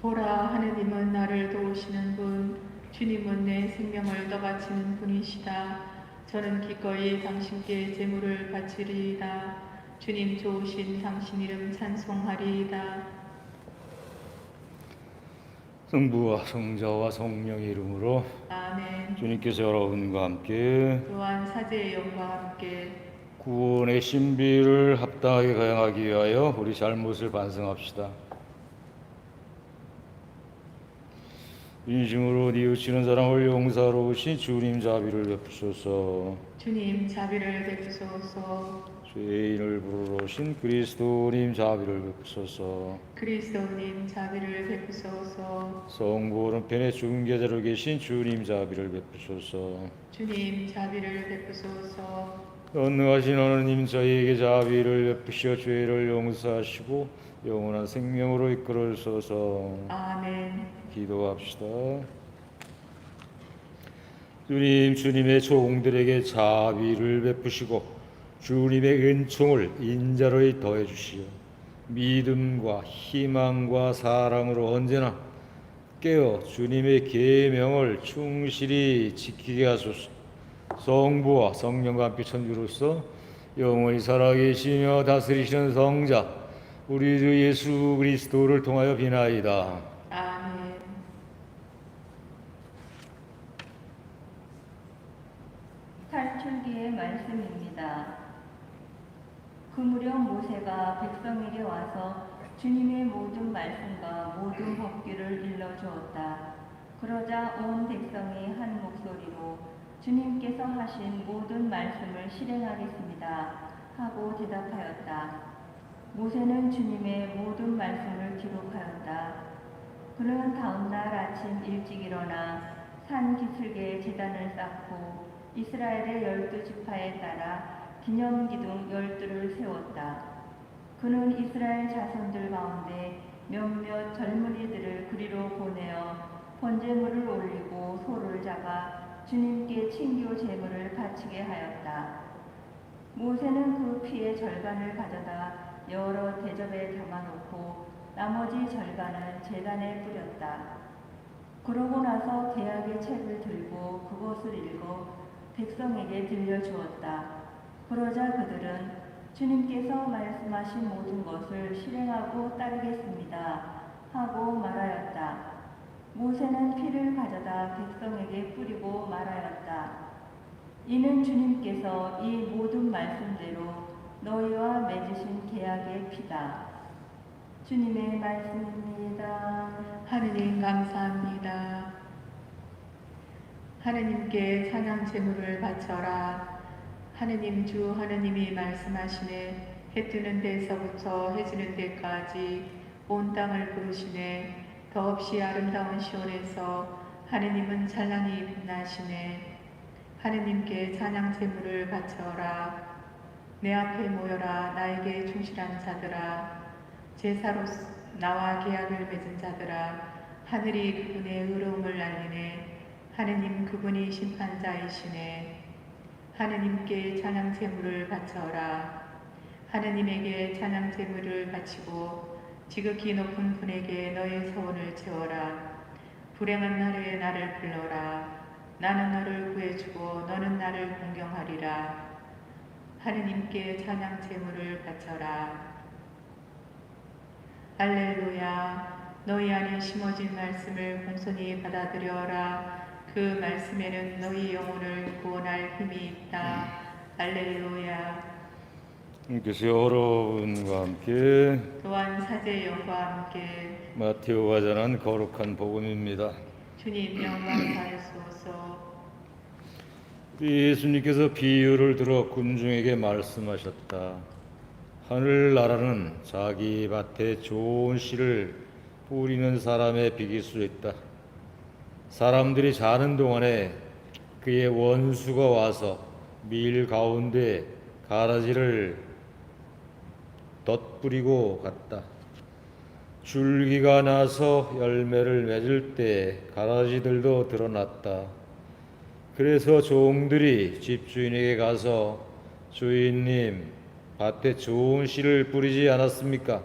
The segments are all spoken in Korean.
보라 하느님은 나를 도우시는 분 주님은 내 생명을 떠바치는 분이시다. 저는 기꺼이 당신께 제물을 바치리이다. 주님 좋으신 당신 이름 찬송하리이다. 성부와 성자와 성령의 이름으로 아멘. 주님께서 여러분과 함께 또한 사제의 영과 함께 구원의 신비를 합당하게 가양하기 위하여 우리 잘못을 반성합시다. 인심으로 뉘우치는 사람을 용사로 오신 주님 자비를 베푸소서. 주님 자비를 베푸소서 죄인을 부르러 오신 그리스도님 자비를 베푸소서. 그리스도님 자비를 베푸소서 성부 오른편에 중계자로 계신 주님 자비를 베푸소서. 주님 자비를 베푸소서 전능하신 하나님 저희에게 자비를 베푸시어 죄를 용서하시고 영원한 생명으로 이끌어 주소서. 아멘 기도합시다. 주님, 주님의 종들에게 자비를 베푸시고 주님의 은총을 인자로이 더해 주시어 믿음과 희망과 사랑으로 언제나 깨어 주님의 계명을 충실히 지키게 하소서. 성부와 성령과 함께 천주로서 영원히 살아계시며 다스리시는 성자 우리 주 예수 그리스도를 통하여 비나이다. 아멘 탈출기의 말씀입니다. 그 무렵 모세가 백성에게 와서 주님의 모든 말씀과 모든 법규를 일러주었다. 그러자 온 백성이 한 목소리로 주님께서 하신 모든 말씀을 실행하겠습니다. 하고 대답하였다. 모세는 주님의 모든 말씀을 기록하였다. 그는 다음날 아침 일찍 일어나 산 기슭에 제단을 쌓고 이스라엘의 열두 지파에 따라 기념기둥 열두를 세웠다. 그는 이스라엘 자손들 가운데 몇몇 젊은이들을 그리로 보내어 번제물을 올리고 소를 잡아 주님께 친교 제물을 바치게 하였다. 모세는 그 피의 절반을 가져다 여러 대접에 담아놓고 나머지 절반은 제단에 뿌렸다. 그러고 나서 계약의 책을 들고 그것을 읽어 백성에게 들려주었다. 그러자 그들은 주님께서 말씀하신 모든 것을 실행하고 따르겠습니다. 하고 말하였다. 모세는 피를 가져다 백성에게 뿌리고 말하였다. 이는 주님께서 이 모든 말씀대로 너희와 맺으신 계약의 피다. 주님의 말씀입니다. 하느님 감사합니다. 하느님께 찬양 제물을 바쳐라. 하느님 주 하느님이 말씀하시네. 해 뜨는 데서부터 해 지는 데까지 온 땅을 부르시네. 더없이 아름다운 시온에서 하느님은 찬란히 빛나시네. 하느님께 찬양 제물을 바쳐라. 내 앞에 모여라 나에게 충실한 자들아 제사로 나와 계약을 맺은 자들아 하늘이 그분의 의로움을 알리네 하느님 그분이 심판자이시네. 하느님께 찬양 제물을 바쳐라. 하느님에게 찬양 제물을 바치고 지극히 높은 분에게 너의 소원을 채워라. 불행한 날에 나를 불러라. 나는 너를 구해주고 너는 나를 공경하리라. 하느님께 찬양 제물을 바쳐라. 할렐루야. 너희 안에 심어진 말씀을 공손히 받아들여라 그 말씀에는 너희 영혼을 구원할 힘이 있다 할렐루야 주님께서 여러분과 함께 또한 사제 영과 함께 마테오가 전한 거룩한 복음입니다. 주님 영광 받으소서 예수님께서 비유를 들어 군중에게 말씀하셨다. 하늘 나라는 자기 밭에 좋은 씨를 뿌리는 사람의 비길 수 있다. 사람들이 자는 동안에 그의 원수가 와서 밀 가운데 가라지를 덧뿌리고 갔다. 줄기가 나서 열매를 맺을 때 가라지들도 드러났다. 그래서 종들이 집주인에게 가서 주인님 밭에 좋은 씨를 뿌리지 않았습니까?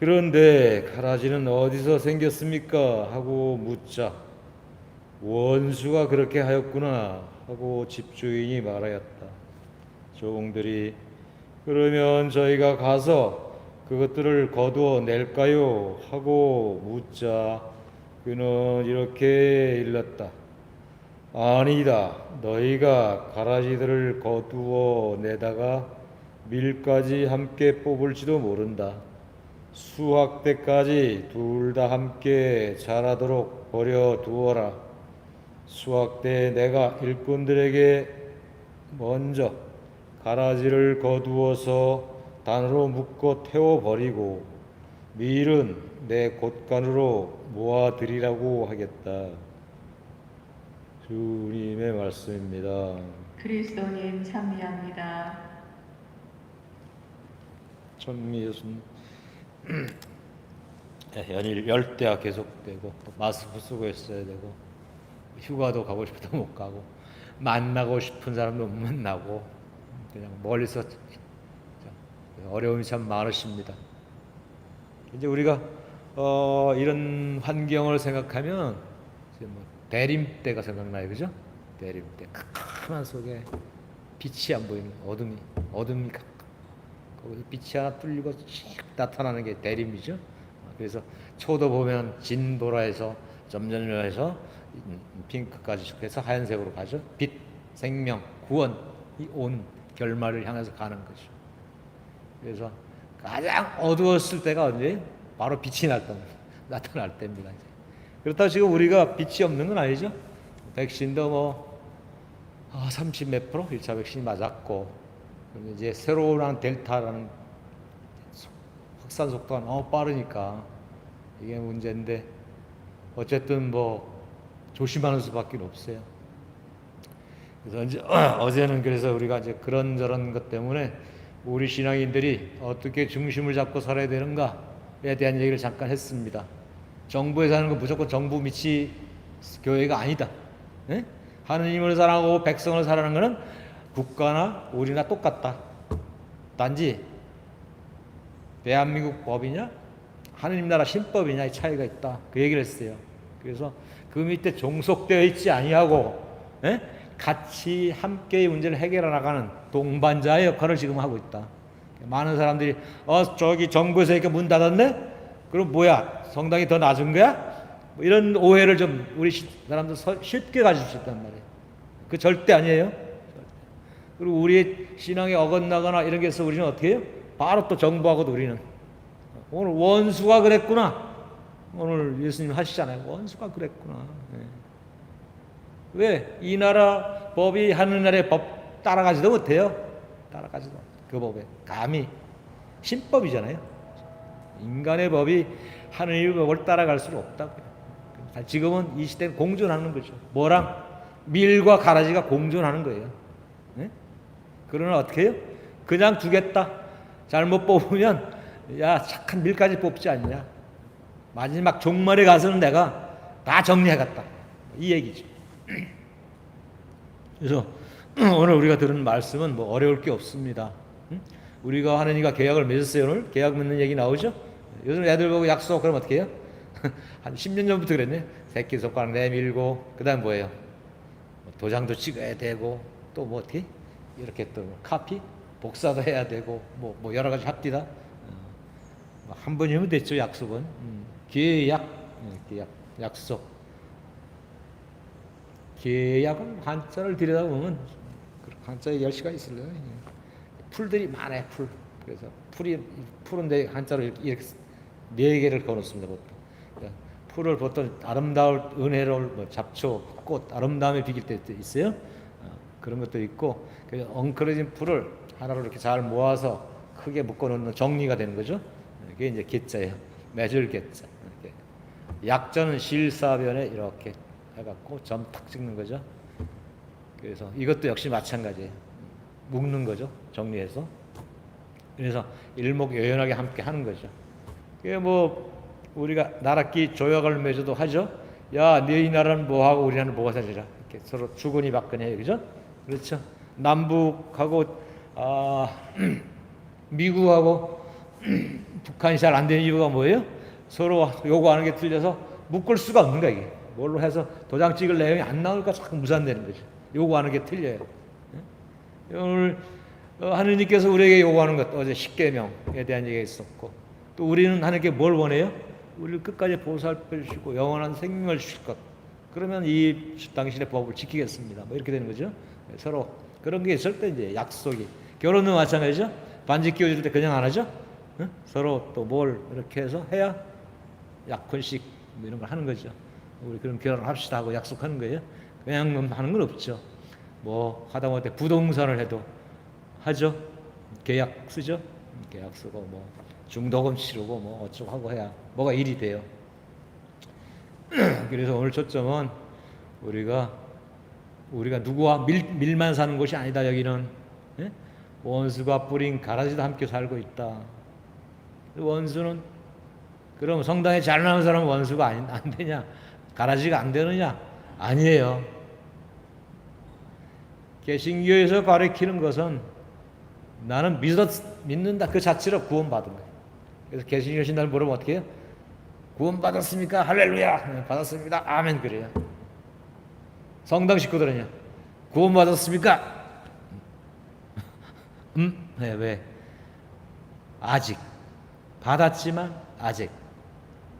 그런데 가라지는 어디서 생겼습니까? 하고 묻자 원수가 그렇게 하였구나 하고 집주인이 말하였다. 종들이 그러면 저희가 가서 그것들을 거두어 낼까요? 하고 묻자 그는 이렇게 일렀다. 아니다. 너희가 가라지들을 거두어 내다가 밀까지 함께 뽑을지도 모른다. 수확 때까지 둘 다 함께 자라도록 버려 두어라. 수확 때 내가 일꾼들에게 먼저 가라지를 거두어서 단으로 묶어 태워 버리고 밀은 내 곳간으로 모아 드리라고 하겠다. 주님의 말씀입니다. 그리스도님 참미합니다. 천미 예수님 예, 연일 열대야 계속되고 또 마스크 쓰고 있어야 되고 휴가도 가고 싶어도 못 가고 만나고 싶은 사람도 못 만나고 그냥 멀리서 어려움이 참 많으십니다. 이제 우리가 어, 이런 환경을 생각하면 뭐 대림대가 생각나요, 그죠? 대림대 캄캄한 속에 빛이 안 보이는 어둠이 어둠이 빛이 하나 뚫리고 씩 나타나는 게 대림이죠. 그래서 초도 보면 진보라해서 점점해서 핑크까지 해서 하얀색으로 가죠. 빛, 생명, 구원, 이 온 결말을 향해서 가는 거죠. 그래서 가장 어두웠을 때가 언제? 바로 빛이 날 때, 나타날 때입니다. 이제. 그렇다고 지금 우리가 빛이 없는 건 아니죠. 백신도 뭐 아, 30몇 프로 1차 백신이 맞았고 이제 새로운 델타라는 속- 확산 속도가 너무 빠르니까 이게 문제인데 어쨌든 뭐 조심하는 수밖에 없어요. 그래서 이제 어제는 그래서 우리가 이제 그런 저런 것 때문에 우리 신앙인들이 어떻게 중심을 잡고 살아야 되는가에 대한 얘기를 잠깐 했습니다. 정부에서 하는 건 무조건 정부 미치 교회가 아니다. 예? 하느님을 사랑하고 백성을 사랑하는 것은 국가나 우리나 똑같다. 단지 대한민국 법이냐 하느님 나라 신법이냐의 차이가 있다. 그 얘기를 했어요. 그래서 그 밑에 종속되어 있지 아니하고 예? 같이 함께 이 문제를 해결해 나가는 동반자의 역할을 지금 하고 있다. 많은 사람들이 어 저기 정부에서 이렇게 문 닫았네? 그럼 뭐야 성당이 더 낮은 거야? 뭐 이런 오해를 좀 우리 시- 사람들 서- 쉽게 가질 수 있단 말이에요. 그 절대 아니에요. 그리고 우리 신앙에 어긋나거나 이런 게 있어 우리는 어떻게 해요? 바로 또 정부하고도 우리는 오늘 원수가 그랬구나. 오늘 예수님 하시잖아요. 원수가 그랬구나. 예. 왜? 이 나라 법이 하늘나라의 법 따라가지도 못해요. 따라가지도. 그 법에 감히 신법이잖아요. 인간의 법이 하늘의 법을 따라갈 수는 없다고요. 지금은 이 시대는 공존하는 거죠. 뭐랑 밀과 가라지가 공존하는 거예요. 네? 그러나 어떻게 해요? 그냥 두겠다. 잘못 뽑으면 야 착한 밀까지 뽑지 않냐. 마지막 종말에 가서는 내가 다 정리해갔다. 이 얘기죠. 그래서 오늘 우리가 들은 말씀은 뭐 어려울 게 없습니다. 응? 우리가 하느님과 계약을 맺었어요 오늘 계약 맺는 얘기 나오죠? 요즘 애들 보고 약속 그럼 어떻게 해요? 한 10년 전부터 그랬네. 새끼 손가락 내밀고 그다음 뭐예요? 뭐 도장도 찍어야 되고 또 뭐 어떻게 이렇게 또 카피 복사도 해야 되고 뭐, 뭐 여러 가지 합디다. 어, 뭐한 번이면 됐죠 약속은. 음, 계약, 음, 계약, 약속. 계약은 한자를 들여다보면 그 한자에 열시가 있을래요. 풀들이 많아요, 풀. 그래서 풀이 풀은데 한자로 이렇게 네 개를 걸었습니다, 보통. 그러니까 풀을 보통 아름다울 은혜로울 뭐 잡초, 꽃 아름다움에 비길 때 있어요. 어, 그런 것도 있고 그 엉클어진 풀을 하나로 이렇게 잘 모아서 크게 묶어 놓는 정리가 되는 거죠. 이게 이제 개자예요. 매줄 개자. 이렇게. 약자는 실사변에 이렇게 해갖고 점 탁 찍는 거죠. 그래서 이것도 역시 마찬가지예요. 묶는 거죠. 정리해서. 그래서 일목요연하게 함께 하는 거죠. 그게 뭐 우리가 나라끼 조약을 맺어도 하죠. 야, 너희 나라는 뭐하고 우리 나라는 뭐가 사지라. 이렇게 서로 주거니 받거니 그죠? 그렇죠. 남북하고 아, 미국하고 북한이 잘 안 되는 이유가 뭐예요? 서로 요구하는 게 틀려서 묶을 수가 없는 거야 이게. 뭘로 해서 도장 찍을 내용이 안 나오니까 자꾸 무산되는 거죠. 요구하는 게 틀려요. 예? 오늘 어, 하느님께서 우리에게 요구하는 것 어제 십계명에 대한 얘기가 있었고 또 우리는 하나님께 뭘 원해요? 우리를 끝까지 보살펴 주시고 영원한 생명을 주실 것. 그러면 이 당신의 법을 지키겠습니다. 뭐 이렇게 되는 거죠. 예, 서로 그런 게 있을 때 이제 약속이 결혼도 마찬가지죠. 반지 끼워줄 때 그냥 안 하죠. 응? 서로 또 뭘 이렇게 해서 해야 약혼식 뭐 이런 걸 하는 거죠. 우리 그럼 결혼을 합시다 하고 약속하는 거예요. 그냥 하는 건 없죠. 뭐 하다못해 부동산을 해도 하죠. 계약 쓰죠. 계약 쓰고 뭐 중도금 치르고 뭐 어쩌고 하고 해야 뭐가 일이 돼요. 그래서 오늘 초점은 우리가 우리가 누구와 밀, 밀만 사는 곳이 아니다 여기는 예? 원수가 뿌린 가라지도 함께 살고 있다. 원수는 그럼 성당에 잘 나온 사람은 원수가 아니, 안 되냐? 가라지가 안 되느냐? 아니에요. 개신교에서 가르치는 것은 나는 믿었, 믿는다 그 자체로 구원받은 거예요. 그래서 개신교 신날 물으면 어떻게 해요? 구원받았습니까? 할렐루야! 네, 받았습니다. 아멘 그래요. 성당 식구들은요. 구원받았습니까? 음? 네, 왜? 아직 받았지만 아직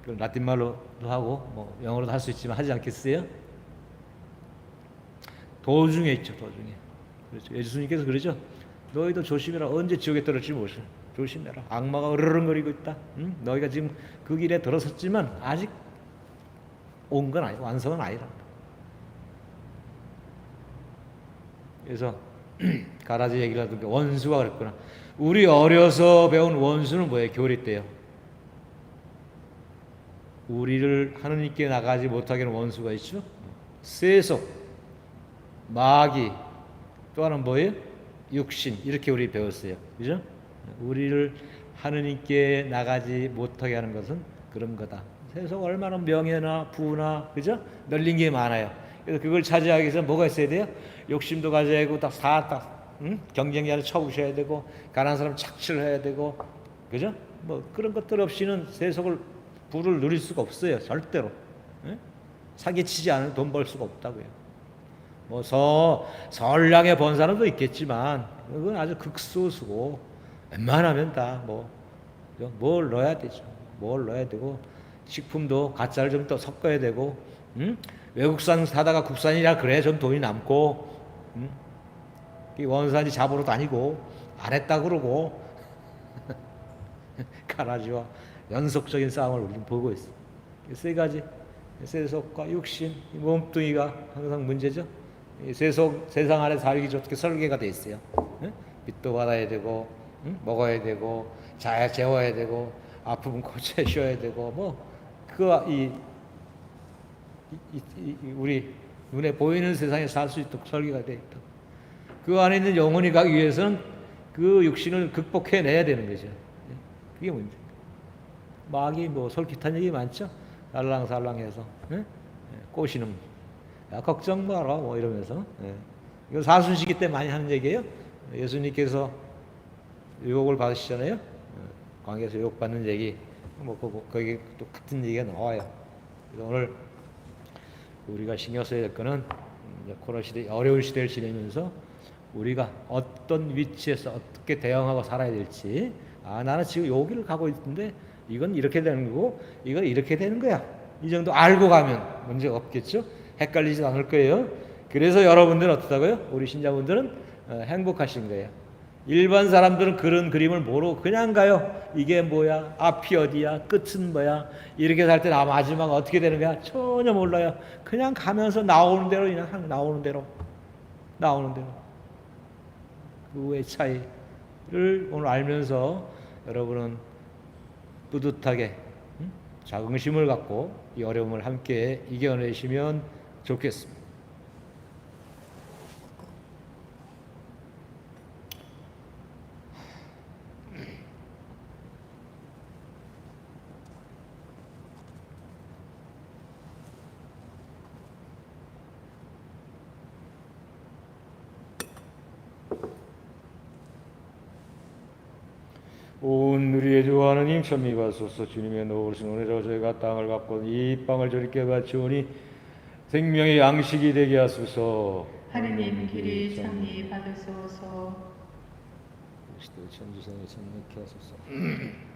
그 라틴 말로도 하고 뭐 영어로도 할 수 있지만 하지 않겠어요? 도중에 있죠 도중에 그렇죠 예수님께서 그러죠 너희도 조심해라 언제 지옥에 떨어질지 모르 조심해라 악마가 으르렁거리고 있다 응? 너희가 지금 그 길에 들어섰지만 아직 온 건 아니 완성은 아니라 그래서 가라지 얘기를 하던데 원수가 그랬구나 우리 어려서 배운 원수는 뭐예요 교리 때요 우리를 하느님께 나가지 못하게 하는 원수가 있죠. 세속, 마귀, 또 하나는 뭐예요? 육신 이렇게 우리 배웠어요. 그죠? 우리를 하느님께 나가지 못하게 하는 것은 그런 거다. 세속 얼마나 명예나 부나 그죠? 널린 게 많아요. 그래서 그걸 차지하기 위해서 뭐가 있어야 돼요? 욕심도 가져야 되고 딱 사딱 응? 경쟁자를 쳐부셔야 되고 가난한 사람 착취를 해야 되고 그죠? 뭐 그런 것들 없이는 세속을 부를 누릴 수가 없어요. 절대로. 예? 사기치지 않으면 돈 벌 수가 없다고요. 뭐 서, 선량해 번 사람도 있겠지만 그건 아주 극소수고 웬만하면 다뭐 뭘 넣어야 되죠. 뭘 넣어야 되고 식품도 가짜를 좀 더 섞어야 되고 응? 외국산 사다가 국산이라 그래 좀 돈이 남고 응? 원산지 잡으러 다니고 안 했다 그러고 가라지와 연속적인 싸움을 우리는 보고 있어. 세 가지 세속과 육신, 몸뚱이가 항상 문제죠. 세속 세상 안에 살기 좋게 설계가 돼 있어요. 응? 빛도 받아야 되고, 응? 먹어야 되고, 자야 재워야 되고, 아프면 고쳐셔야 되고, 뭐그이 이, 이, 이, 우리 눈에 보이는 세상에 살 수 있도록 설계가 돼 있다. 그 안에 있는 영혼이 가기 위해서는 그 육신을 극복해내야 되는 거죠. 그게 문제. 마귀 뭐 솔깃한 얘기 많죠. 살랑살랑해서 예? 예, 꼬시는 야 걱정 마라 뭐 이러면서 예. 이거 사순시기 때 많이 하는 얘기예요. 예수님께서 유혹을 받으시잖아요. 예. 광에서 유혹 받는 얘기 뭐 거기 또 같은 얘기가 나와요. 오늘 우리가 신경 써야 될 거는 코로나 시대 어려운 시대를 지내면서 우리가 어떤 위치에서 어떻게 대응하고 살아야 될지 아 나는 지금 여기를 가고 있는데 이건 이렇게 되는 거고 이건 이렇게 되는 거야. 이 정도 알고 가면 문제가 없겠죠. 헷갈리지 않을 거예요. 그래서 여러분들은 어떻다고요? 우리 신자분들은 어, 행복하신 거예요. 일반 사람들은 그런 그림을 모르고 그냥 가요. 이게 뭐야? 앞이 어디야? 끝은 뭐야? 이렇게 살 때 나 마지막 어떻게 되는 거야? 전혀 몰라요. 그냥 가면서 나오는 대로 그냥 나오는 대로 나오는 대로 그의 차이를 오늘 알면서 여러분은 뿌듯하게 자긍심을 갖고 이 어려움을 함께 이겨내시면 좋겠습니다. 천미 받소서 주님의 노으신 은혜로 저희가 땅을 갖고 이 빵을 저리께 바치오니 생명의 양식이 되게 하소서. 하느님 길이 참니 받으소서. 그리스도 천지성에 참여케 하소서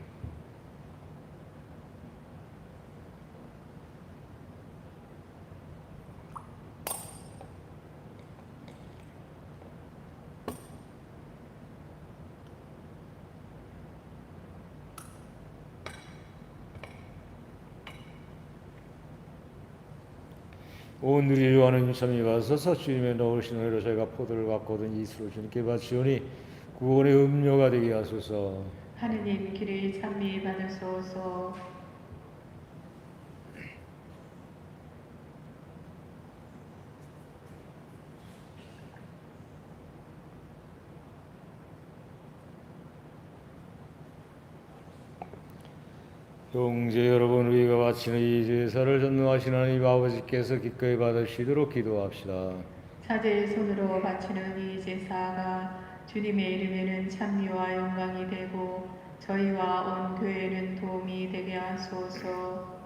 온 우리 요한은 참이 와서서 주님의 넣으신 은혜로 저희가 포도를 갖거든 이수로 주님께 바치오니 구원의 음료가 되게 하소서. 하느님 길이 참니 받으소서 형제 여러분 우리가 바치는 이 제사를 전능하신 하나님 아버지께서 기꺼이 받으시도록 기도합시다. 사제의 손으로 바치는 이 제사가 주님의 이름에는 찬미와 영광이 되고 저희와 온 교회는 도움이 되게 하소서.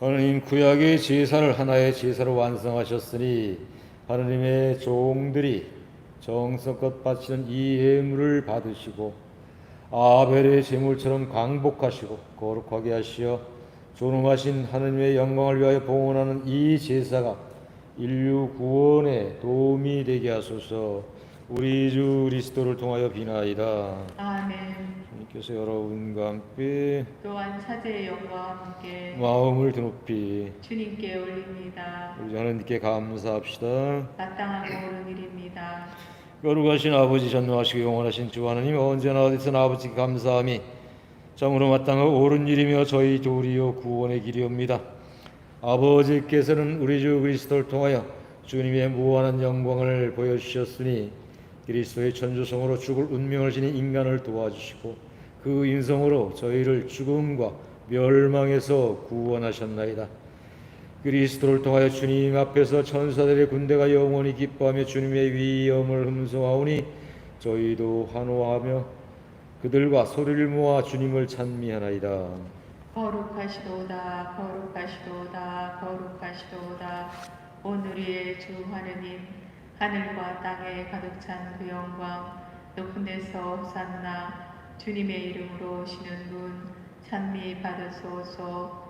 하나님 구약의 제사를 하나의 제사로 완성하셨으니 하나님의 종들이 정성껏 바치는 이 예물을 받으시고 아벨의 제물처럼 강복하시고 거룩하게 하시어 존엄하신 하나님의 영광을 위하여 봉헌하는 이 제사가 인류 구원에 도움이 되게 하소서. 우리 주 그리스도를 통하여 비나이다. 아멘. 주님께서 여러분과 함께 또한 사제의 영광과 함께 마음을 드높이 주님께 올립니다. 우리 하나님께 감사합시다. 마땅하고 옳은 일입니다 거룩하신 아버지 전능하시고 영원하신 주 하나님 언제나 어디서나 아버지께 감사함이 참으로 마땅하고 옳은 일이며 저희 도리요 구원의 길이옵니다. 아버지께서는 우리 주 그리스도를 통하여 주님의 무한한 영광을 보여주셨으니 그리스도의 천주성으로 죽을 운명을 지닌 인간을 도와주시고 그 인성으로 저희를 죽음과 멸망에서 구원하셨나이다. 그리스도를 통하여 주님 앞에서 천사들의 군대가 영원히 기뻐하며 주님의 위엄을 흠송하오니 저희도 환호하며 그들과 소리를 모아 주님을 찬미하나이다. 거룩하시도다 거룩하시도다 거룩하시도다 오늘의 주 하느님 하늘과 땅에 가득 찬 그 영광 높은 데서 호산나 주님의 이름으로 오시는 분 찬미 받으소서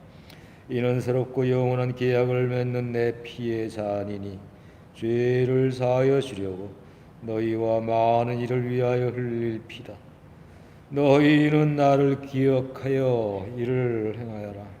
이는 새롭고 영원한 계약을 맺는 내 잔이니 죄를 사하여 주려고 너희와 많은 이를 위하여 흘릴 피다. 너희는 나를 기억하여 이를 행하여라.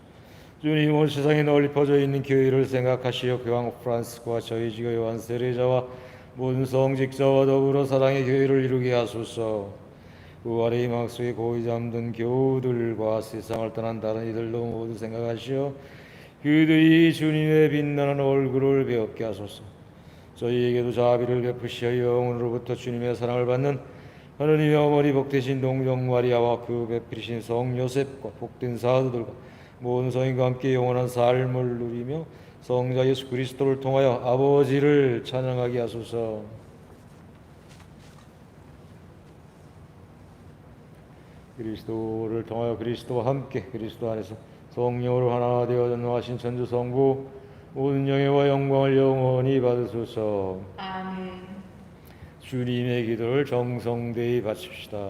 주님 온 세상에 널리 퍼져 있는 교회를 생각하시어 교황 프란스과 저희 지교 요한 세례자와 모든 성직자와 더불어 사랑의 교회를 이루게 하소서. 부활의 희망 속에 고이 잠든 교우들과 세상을 떠난 다른 이들도 모두 생각하시어 그들이 주님의 빛나는 얼굴을 배웠게 하소서. 저희에게도 자비를 베푸시어 영원으로부터 주님의 사랑을 받는 하느님의 어머니 복되신 동정 마리아와 그 베푸신 성 요셉과 복된 사도들과 모든 성인과 함께 영원한 삶을 누리며 성자 예수 그리스도를 통하여 아버지를 찬양하게 하소서. 그리스도를 통하여 그리스도와 함께 그리스도 안에서 성령으로 하나 되어 전능하신 천주 성부 모든 영예와 영광을 영원히 받으소서. 아멘. 주님의 기도를 정성되이 바칩시다.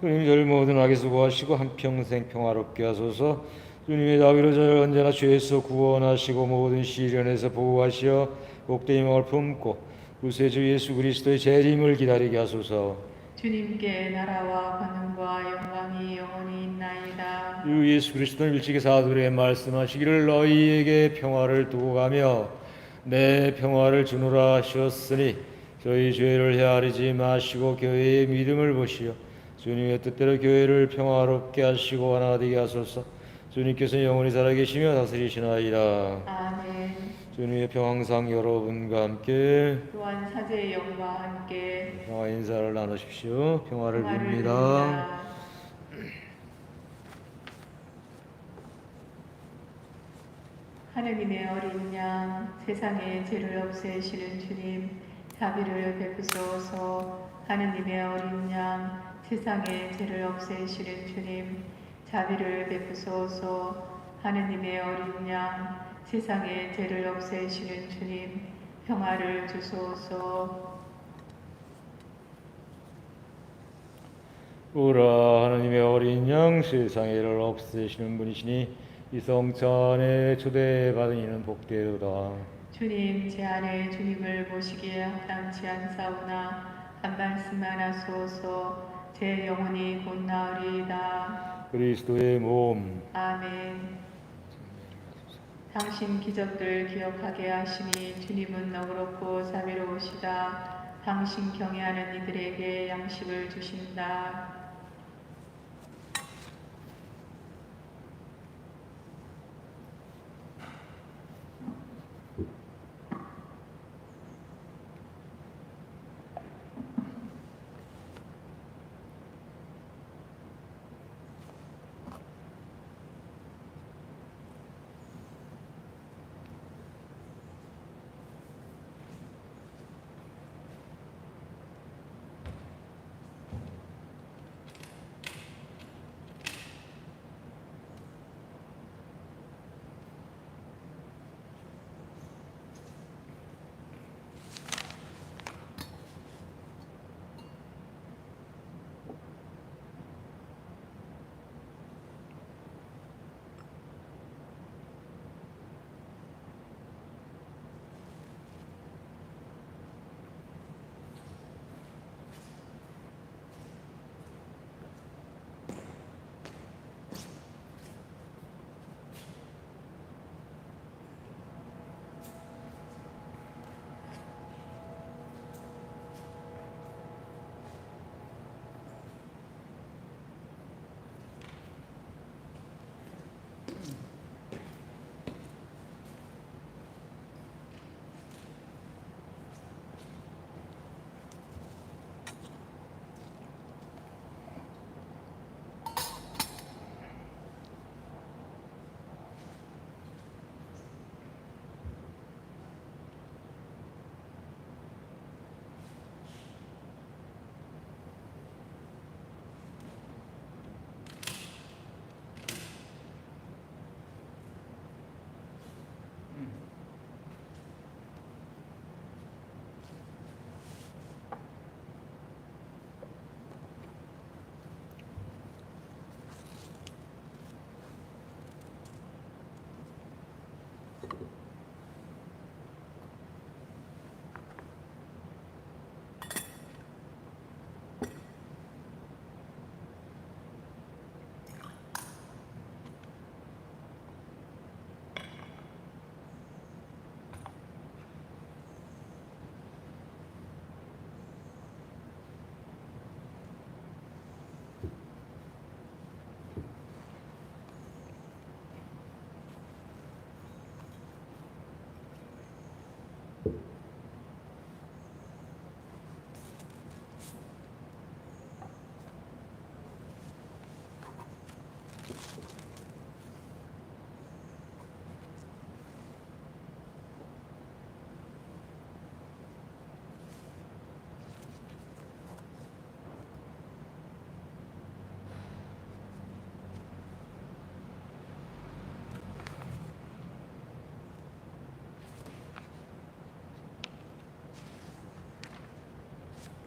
주님 저를 모든 악에서 구하시고 한평생 평화롭게 하소서 주님의 자비로 저를 언제나 죄에서 구원하시고 모든 시련에서 보호하시어 복된 희망을 품고 구세주 예수 그리스도의 재림을 기다리게 하소서 주님께 나라와 권능과 영광이 영원히 있나이다. 주 예수 그리스도는 일찍이 사도들에게 말씀하시기를 너희에게 평화를 두고 가며 내 평화를 주노라 하셨으니 저희 죄를 헤아리지 마시고 교회의 믿음을 보시어 주님의 뜻대로 교회를 평화롭게 하시고 하나 되게 하소서 주님께서 영원히 살아계시며 다스리시나이다 아멘. 주님의 평 항상 여러분과 함께 또한 사제의 영과 함께 평화 인사를 나누십시오 평화를. 빕니다. 하느님의 어린 양 세상의 죄를 없애시는 주님 자비를 베푸소서 하느님의 어린 양 세상의 죄를 없애시는 주님 자비를 베푸소서. 하느님의 어린 양 세상의 죄를 없애시는 주님 평화를 주소서. 오라 하나님의 어린 양 세상의 일을 없애시는 분이시니 이 성찬에 초대받은 이는 복되도다. 주님 제 안에 주님을 모시기에 합당치 않사오나 한 말씀만 하소서 제 영혼이 곧 나으리이다. 그리스도의 몸. 아멘. 당신 기적들 기억하게 하시니 주님은 너그럽고 자비로우시다. 당신 경외하는 이들에게 양식을 주신다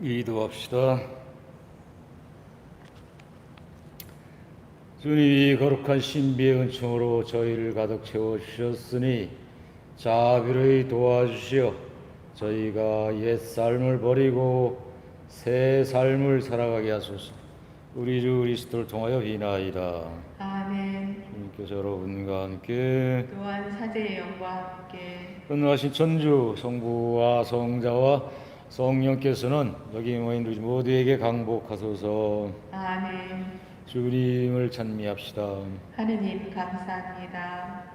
기도합시다. 주님이 거룩한 신비의 은총으로 저희를 가득 채워 주셨으니 자비를 도와주시어 저희가 옛 삶을 버리고 새 삶을 살아가게 하소서. 우리 주 그리스도를 통하여 비나이다. 아멘. 주님께서 여러분과 함께 또한 사제의 영과 함께 은하신 천주 성부와 성자와 성령께서는 여기 모인 우리 모두에게 강복하소서 아멘. 주님을 찬미합시다. 하느님 감사합니다.